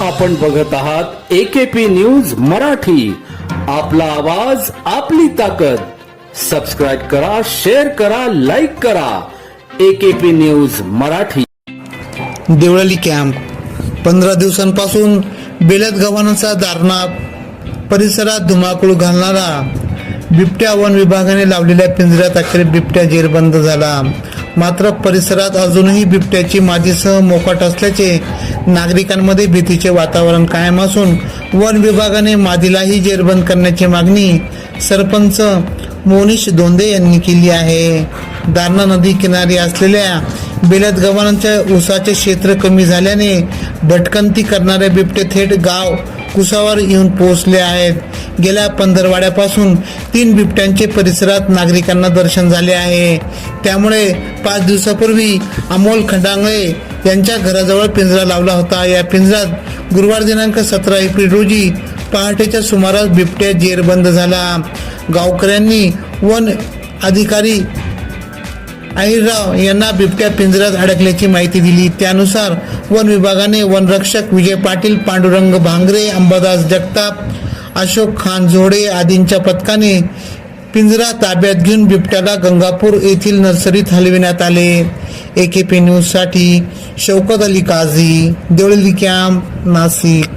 आपण बघत आहात एकेपी न्यूज मराठी. आपला आवाज आपली ताकद. सबस्क्राईब करा शेअर करा लाईक करा. AKP news Marathi. Deolali camp पंधरा दिवसांपासून बेलत गव्हाणाचा दारणा परिसरात धुमाकूळ घालणारा बिबट्या वन विभागाने लावलेल्या पिंजऱ्यात अखेर बिबट्या जेरबंद झाला. मात्र परिसरात अजूनही बिबट्याची मादीसह मोकाट असल्याचे नागरिकांमध्ये भीतीचे वातावरण कायम असून वन विभागाने मादीलाही जेरबंद करण्याची मागणी सरपंच मोनिश दोंदे यांनी केली आहे. दारणा नदी किनारी असलेल्या बेलत गव्हाणांच्या ऊसाचे क्षेत्र कमी झाल्याने भटकंती करणारे बिबटे थेट गाव कुसावर येऊन पोहोचले आहेत. गेल्या पंधरवाड्यापासून तीन बिबट्यांचे परिसरात नागरिकांना दर्शन झाले आहे. त्यामुळे पाच दिवसापूर्वी अमोल खंडांगळे यांच्या घराजवळ पिंजरा लावला होता. या पिंजरात गुरुवार दिनांक सतरा एप्रिल रोजी पहाटेच्या सुमारास बिबट्या जेरबंद झाला. गावकऱ्यांनी वन अधिकारी अहिरराव यांना बिबट्या पिंजऱ्यात अडकल्याची माहिती दिली. त्यानुसार वन विभागाने वनरक्षक विजय पाटील पांडुरंग भांगरे अंबादास जगताप अशोक खान झोडे आदींच्या पथकाने पिंजरा ताब्यात घेऊन बिबट्याला गंगापूर येथील नर्सरीत हलविण्यात आले. ए के न्यूजसाठी शौकत अली काझी देवळली कॅम्प नाशिक.